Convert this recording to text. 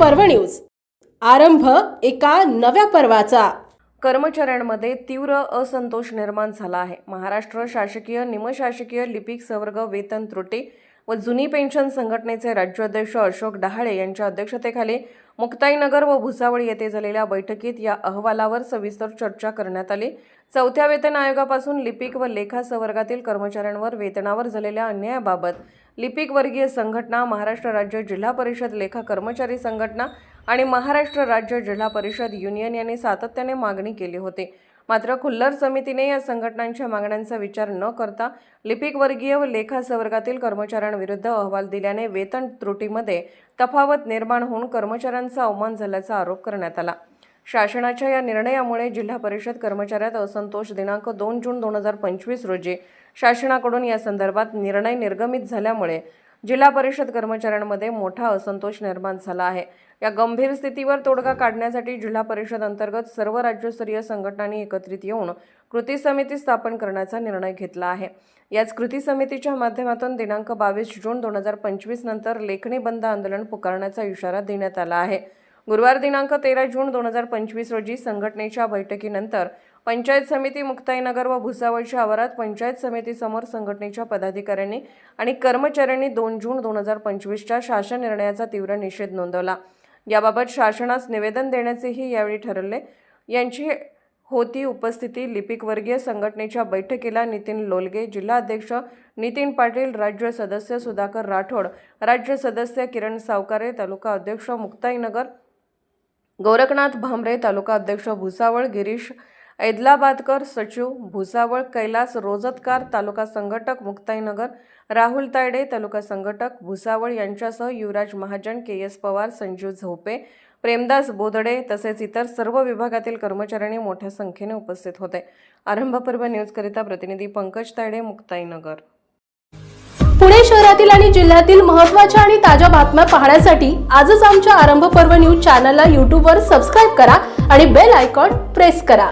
पर्व न्यूज. आरंभ एका नव्या पर्वाचा. कर्मचाऱ्यांमध्ये तीव्र असंतोष निर्माण झाला आहे. महाराष्ट्र शासकीय निमशासकीय लिपिक संवर्ग वेतन त्रुटी व जुनी पेन्शन संघटनेचे राज्याध्यक्ष अशोक डहाळे यांच्या अध्यक्षतेखाली मुक्ताईनगर व भुसावळ येथे झालेल्या बैठकीत या अहवालावर सविस्तर चर्चा करण्यात आली. चौथ्या वेतन आयोगापासून लिपिक व लेखा संवर्गातील कर्मचाऱ्यांवर वेतनावर झालेल्या अन्यायाबाबत लिपिक वर्गीय संघटना महाराष्ट्र राज्य जिल्हा परिषद लेखा कर्मचारी संघटना आणि महाराष्ट्र राज्य जिल्हा परिषद युनियन यांनी सातत्याने मागणी केली होती. मात्र खुल्लर समितीने या संघटनांच्या मागण्यांचा विचार न करता लिपिक वर्गीय व लेखा संवर्गातील कर्मचाऱ्यांविरुद्ध अहवाल दिल्याने वेतन त्रुटीमध्ये तफावत निर्माण होऊन कर्मचाऱ्यांचा अवमान झाल्याचा आरोप करण्यात आला. शासनाच्या या निर्णयामुळे जिल्हा परिषद कर्मचाऱ्यात असंतोष दिनांक दोन जून दोन हजार पंचवीस रोजी शासनाकडून या संदर्भात निर्णय निर्गमित झाल्यामुळे जिल्हा परिषद कर्मचाऱ्यांमध्ये मोठा असंतोष निर्माण झाला आहे. या गंभीर स्थितीवर तोडगा काढण्यासाठी जिल्हा परिषद अंतर्गत सर्व राज्यस्तरीय संघटनांनी एकत्रित येऊन कृती समिती स्थापन करण्याचा निर्णय घेतला आहे. याच कृती समितीच्या माध्यमातून दिनांक बावीस जून दोन हजार पंचवीस नंतर लेखणी बंद आंदोलन पुकारण्याचा इशारा देण्यात आला आहे. गुरुवार दिनांक तेरा जून दोन हजार पंचवीस रोजी संघटनेच्या बैठकीनंतर पंचायत समिती मुक्ताईनगर व भुसावळच्या आवारात पंचायत समितीसमोर संघटनेच्या पदाधिकाऱ्यांनी आणि कर्मचाऱ्यांनी दोन जून दोन हजार पंचवीसच्या शासन निर्णयाचा तीव्र निषेध नोंदवला. याबाबत शासनास निवेदन देण्याचेही यावेळी ठरले. यांची होती उपस्थिती लिपिकवर्गीय संघटनेच्या बैठकीला नितीन लोलगे जिल्हाध्यक्ष नितीन पाटील राज्य सदस्य सुधाकर राठोड राज्य सदस्य किरण सावकारे तालुका अध्यक्ष मुक्ताईनगर गोरखनाथ भामरे तालुका अध्यक्ष भुसावळ गिरीश ऐदलाबादकर सचिव भुसावळ कैलास रोजतकार तालुका संघटक मुक्ताईनगर राहुल तायडे तालुका संघटक भुसावळ यांच्यासह युवराज महाजन के एस पवार संजीव झोपे प्रेमदास बोदडे तसेच इतर सर्व विभागातील कर्मचाऱ्यांनी मोठ्या संख्येने उपस्थित होते. आरंभ पर्व न्यूजकरिता प्रतिनिधी पंकज तायडे मुक्ताईनगर. पुणे शहरातील आणि जिल्ह्यातील महत्त्वाच्या आणि ताज्या बातम्या पाहण्यासाठी आजच आमच्या आरंभ पर्व न्यूज चॅनलला यूट्यूबवर सबस्क्राईब करा आणि बेल आयकॉन प्रेस करा.